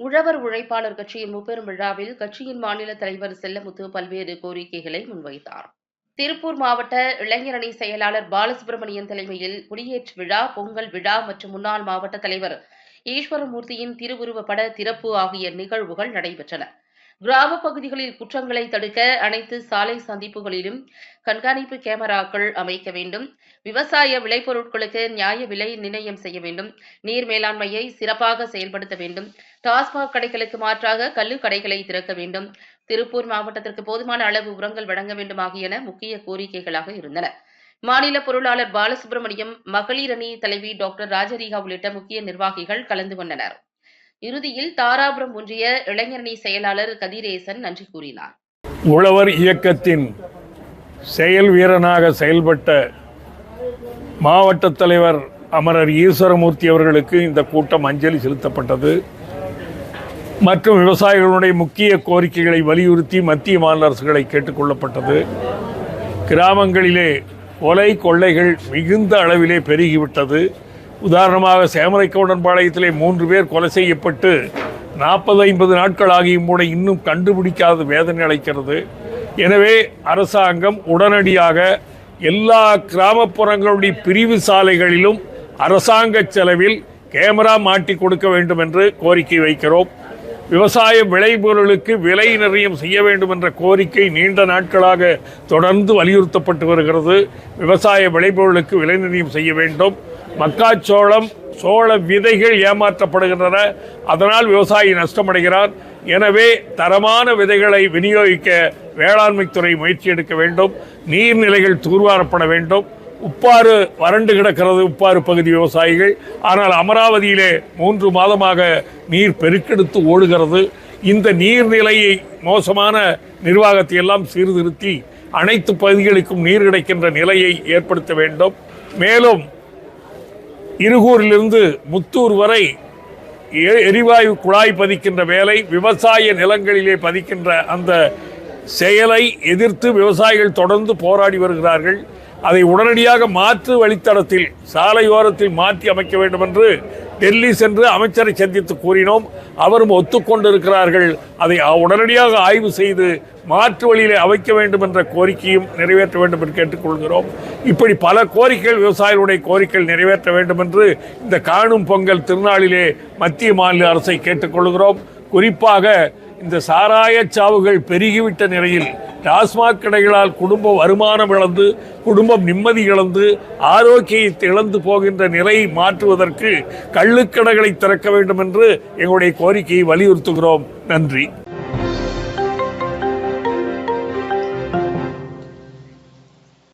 உழவர் உழைப்பாளர் கட்சியின் முப்பெரும் விழாவில் கட்சியின் மாநில தலைவர் செல்லமுத்து பல்வேறு கோரிக்கைகளை முன்வைத்தார். திருப்பூர் மாவட்ட இளைஞரணி செயலாளர் பாலசுப்ரமணியன் தலைமையில் குடியேற்று விழா பொங்கல் விழா மற்றும் முன்னாள் மாவட்ட தலைவர் ஈஸ்வரமூர்த்தியின் திருவுருவப் பட திறப்பு ஆகிய நிகழ்வுகள் நடைபெற்றன. கிராமப் பகுதிகளில் குற்றங்களை தடுக்க அனைத்து சாலை சந்திப்புகளிலும் கண்காணிப்பு கேமராக்கள் அமைக்க வேண்டும். விவசாய விளைபொருட்களுக்கு நியாய விலை நிர்ணயம் செய்ய வேண்டும். நீர் மேலாண்மையை சிறப்பாக செயல்படுத்த வேண்டும். டாஸ்மாக் கடைகளுக்கு மாற்றாக கள்ளு கடைகளை திறக்க வேண்டும். திருப்பூர் மாவட்டத்திற்கு போதுமான அளவு உரங்கள் வழங்க வேண்டும் ஆகியன முக்கிய கோரிக்கைகளாக இருந்தன. மாநில பொருளாளர் பாலசுப்ரமணியம் மகளிர் அணி தலைவி டாக்டர் ராஜரீகா உள்ளிட்ட முக்கிய நிர்வாகிகள் கலந்து கொண்டனர். இறுதியில் தாராபுரம் ஒன்றிய இளைஞரணி செயலாளர் கதிரேசன் நன்றி கூறினார். உழவர் இயக்கத்தின் செயல் வீரனாக செயல்பட்ட மாவட்ட தலைவர் அமரர் ஈஸ்வரமூர்த்தி அவர்களுக்கு இந்த கூட்டம் அஞ்சலி செலுத்தப்பட்டது. மற்றும் விவசாயிகளுடைய முக்கிய கோரிக்கைகளை வலியுறுத்தி மத்திய மாநில அரசுகளை கேட்டுக்கொள்ளப்பட்டது கிராமங்களிலே கொலை கொள்ளைகள் மிகுந்த அளவிலே பெருகிவிட்டது. உதாரணமாக சேமரைக்கவுடன்பாளையத்திலே மூன்று பேர் கொலை செய்யப்பட்டு நாற்பது ஐம்பது நாட்கள் ஆகியும் கூட இன்னும் கண்டுபிடிக்காத வேதனை அளிக்கிறது. எனவே அரசாங்கம் உடனடியாக எல்லா கிராமப்புறங்களுடைய பிரிவு சாலைகளிலும் அரசாங்க செலவில் கேமரா மாட்டி கொடுக்க வேண்டும் என்று கோரிக்கை வைக்கிறோம். விவசாய விளைபொருளுக்கு விலை நிர்ணயம் செய்ய வேண்டும் என்ற கோரிக்கை நீண்ட நாட்களாக தொடர்ந்து வலியுறுத்தப்பட்டு வருகிறது. விவசாய விளைபொருளுக்கு விலை நிர்ணயம் செய்ய வேண்டும். மக்காச்சோளம் சோள விதைகள் ஏமாற்றப்படுகின்றன. அதனால் விவசாயி நஷ்டமடைகிறார். எனவே தரமான விதைகளை விநியோகிக்க வேளாண்மைத்துறை முயற்சி எடுக்க வேண்டும். நீர்நிலைகள் தூர்வாரப்பட வேண்டும். உப்பாறு வறண்டு கிடக்கிறது உப்பாறு பகுதி விவசாயிகள். ஆனால் அமராவதியிலே மூன்று மாதமாக நீர் பெருக்கெடுத்து ஓடுகிறது. இந்த நீர்நிலையை மோசமான நிர்வாகத்தை எல்லாம் சீர்திருத்தி அனைத்து பகுதிகளுக்கும் நீர் கிடைக்கின்ற நிலையை ஏற்படுத்த வேண்டும். மேலும் இருகூரிலிருந்து முத்தூர் வரை எ- எரிவாயு குழாய் பதிக்கின்ற வேலை விவசாய நிலங்களிலே பதிக்கின்ற அந்த செயலை எதிர்த்து விவசாயிகள் தொடர்ந்து போராடி வருகிறார்கள். அதை உடனடியாக மாற்று வழித்தடத்தில் சாலையோரத்தில் மாற்றி அமைக்க வேண்டும் என்று டெல்லி சென்று அமைச்சரை சந்தித்து கூறினோம். அவரும் ஒத்துக்கொண்டிருக்கிறார்கள். அதை உடனடியாக ஆய்வு செய்து மாற்று வழியிலே அமைக்க வேண்டும் என்ற கோரிக்கையும் நிறைவேற்ற வேண்டும் என்று கேட்டுக்கொள்கிறோம். இப்படி பல கோரிக்கைகள் விவசாயிகளுடைய கோரிக்கைகள் நிறைவேற்ற வேண்டும் என்று இந்த காணும் பொங்கல் திருநாளிலே மத்திய மாநில அரசை கேட்டுக்கொள்கிறோம். குறிப்பாக இந்த சாராயச் சாவுகள் பெருகிவிட்ட நிலையில் டாஸ்மாக் கடைகளால் குடும்ப வருமானம் இழந்து குடும்பம் நிம்மதி இழந்து ஆரோக்கியத்தை இழந்து போகின்ற நிலையை மாற்றுவதற்கு கள்ளுக்கடைகளை திறக்க வேண்டும் என்று எங்களுடைய கோரிக்கையை வலியுறுத்துகிறோம். நன்றி.